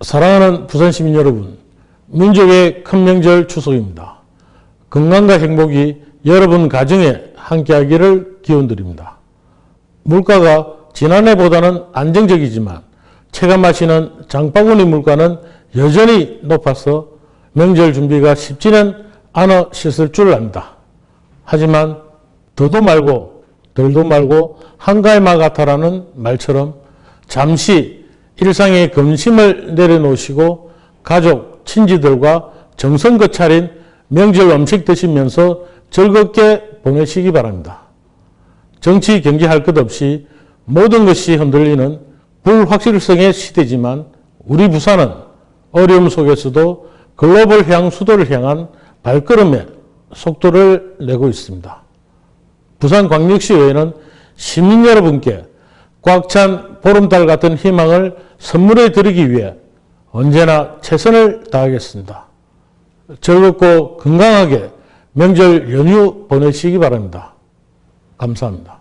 사랑하는 부산 시민 여러분, 민족의 큰 명절 추석입니다. 건강과 행복이 여러분 가정에 함께하기를 기원드립니다. 물가가 지난해보다는 안정적이지만 체감하시는 장바구니 물가는 여전히 높아서 명절 준비가 쉽지는 않으셨을 줄 압니다. 하지만 더도 말고 덜도 말고 한가위만 같아라는 말처럼 잠시 일상의 검심을 내려놓으시고 가족, 친지들과 정성껏 차린 명절 음식 드시면서 즐겁게 보내시기 바랍니다. 정치, 경제 할 것 없이 모든 것이 흔들리는 불확실성의 시대지만 우리 부산은 어려움 속에서도 글로벌 향 수도를 향한 발걸음에 속도를 내고 있습니다. 부산광역시 의회는 시민 여러분께 꽉 찬 보름달 같은 희망을 선물해 드리기 위해 언제나 최선을 다하겠습니다. 즐겁고 건강하게 명절 연휴 보내시기 바랍니다. 감사합니다.